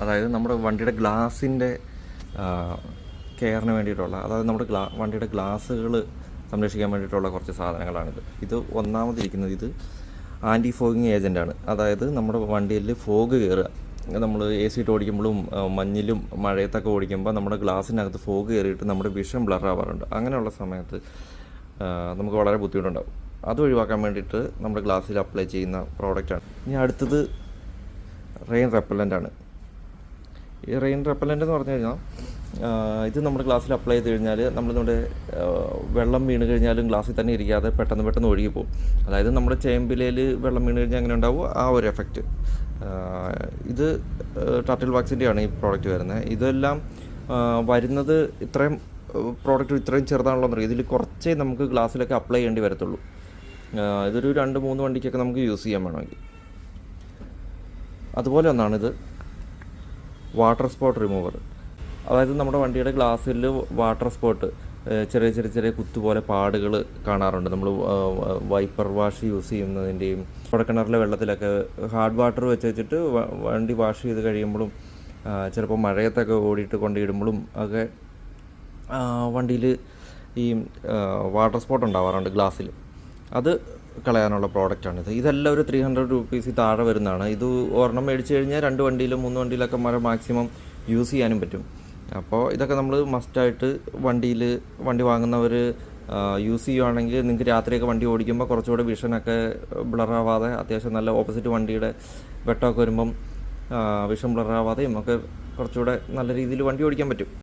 അതായത് നമ്മുടെ വണ്ടിയുടെ ഗ്ലാസിന്റെ കെയറിന് വേണ്ടിയിട്ടുള്ള അതായത് നമ്മുടെ ഗ്ലാ വണ്ടിയുടെ ഗ്ലാസ്സുകൾ സംരക്ഷിക്കാൻ വേണ്ടിയിട്ടുള്ള കുറച്ച് സാധനങ്ങളാണിത്. ഇത് ഒന്നാമതിരിക്കുന്നത് ഇത് ആന്റി ഫോഗിങ് ഏജന്റാണ് അതായത് നമ്മുടെ വണ്ടിയിൽ ഫോഗ് കയറുക നമ്മൾ എ സി ഇട്ട് ഓടിക്കുമ്പോഴും മഞ്ഞിലും മഴയത്തൊക്കെ ഓടിക്കുമ്പോൾ നമ്മുടെ ഗ്ലാസ്സിനകത്ത് ഫോഗ് കയറിയിട്ട് നമ്മുടെ വിഷം ബ്ലറാവാറുണ്ട് അങ്ങനെയുള്ള സമയത്ത് നമുക്ക് വളരെ ബുദ്ധിമുട്ടുണ്ടാകും അത് ഒഴിവാക്കാൻ വേണ്ടിയിട്ട് നമ്മുടെ ഗ്ലാസ്സിൽ അപ്ലൈ ചെയ്യുന്ന പ്രോഡക്റ്റാണ് ഇനി അടുത്തത് റെയിൻ റെപ്പലന്റ് ആണ്. ഈ റെയിൻ റെപ്പലന്റ് എന്ന് പറഞ്ഞു കഴിഞ്ഞാൽ ഇത് നമ്മുടെ ഗ്ലാസ്സിൽ അപ്ലൈ ചെയ്ത് കഴിഞ്ഞാൽ നമ്മൾ നമ്മുടെ വെള്ളം വീണ് കഴിഞ്ഞാലും ഗ്ലാസ്സിൽ തന്നെ ഇരിക്കാതെ പെട്ടെന്ന് പെട്ടെന്ന് ഒഴുകി പോകും. അതായത് നമ്മുടെ ചേമ്പിലയിൽ വെള്ളം വീണ് കഴിഞ്ഞാൽ അങ്ങനെ ഉണ്ടാവും ആ ഒരു എഫക്റ്റ് ഇത് ടർട്ടിൽ വാക്സിന്റെയാണ് ഈ പ്രോഡക്റ്റ് വരുന്നത്. ഇതെല്ലാം വരുന്നത് ഇത്രയും പ്രോഡക്റ്റ് ഇത്രയും ചെറുതാണല്ലോ എന്നറിയാം. ഇതിൽ കുറച്ചേ നമുക്ക് ഗ്ലാസ്സിലൊക്കെ അപ്ലൈ ചെയ്യേണ്ടി വരത്തുള്ളൂ. ഇതൊരു രണ്ട് മൂന്ന് വണ്ടിക്കൊക്കെ നമുക്ക് യൂസ് ചെയ്യാൻ വേണമെങ്കിൽ. അതുപോലെ ഒന്നാണിത്. വാട്ടർ സ്പോട്ട് റിമൂവർ അതായത് നമ്മുടെ വണ്ടിയുടെ ഗ്ലാസ്സിൽ വാട്ടർ സ്പോട്ട് ചെറിയ ചെറിയ ചെറിയ കുത്തുപോലെ പാടുകൾ കാണാറുണ്ട്. നമ്മൾ വൈപ്പർ വാഷ് യൂസ് ചെയ്യുന്നതിന്റെയും കുടക്കിണറിലെ വെള്ളത്തിലൊക്കെ ഹാർഡ് വാട്ടർ വെച്ച് വെച്ചിട്ട് വണ്ടി വാഷ് ചെയ്ത് കഴിയുമ്പോഴും ചിലപ്പോൾ മഴയത്തൊക്കെ ഓടിയിട്ട് കൊണ്ടിടുമ്പോഴും ഒക്കെ വണ്ടിയിൽ ഈ വാട്ടർ സ്പോട്ട് ഉണ്ടാവാറുണ്ട് ഗ്ലാസ്സിൽ അത് കളയാനുള്ള പ്രോഡക്റ്റാണിത്. ഇതെല്ലാം ഒരു ത്രീ ഹൺഡ്രഡ് റുപ്പീസിൽ താഴെ വരുന്നതാണ്. ഇത് ഒരെണ്ണം മേടിച്ച് കഴിഞ്ഞാൽ രണ്ട് വണ്ടിയിലും മൂന്ന് വണ്ടിയിലൊക്കെ മരം മാക്സിമം യൂസ് ചെയ്യാനും പറ്റും. അപ്പോൾ ഇതൊക്കെ നമ്മൾ മസ്റ്റായിട്ട് വണ്ടിയിൽ വണ്ടി വാങ്ങുന്നവർ യൂസ് ചെയ്യുവാണെങ്കിൽ നിങ്ങൾക്ക് രാത്രിയൊക്കെ വണ്ടി ഓടിക്കുമ്പോൾ കുറച്ചുകൂടെ വിഷനൊക്കെ ബ്ലറാവാതെ അത്യാവശ്യം നല്ല ഓപ്പോസിറ്റ് വണ്ടിയുടെ വെട്ടമൊക്കെ വരുമ്പം വിഷം ബ്ലറാവാതെയും ഒക്കെ കുറച്ചുകൂടെ നല്ല രീതിയിൽ വണ്ടി ഓടിക്കാൻ പറ്റും.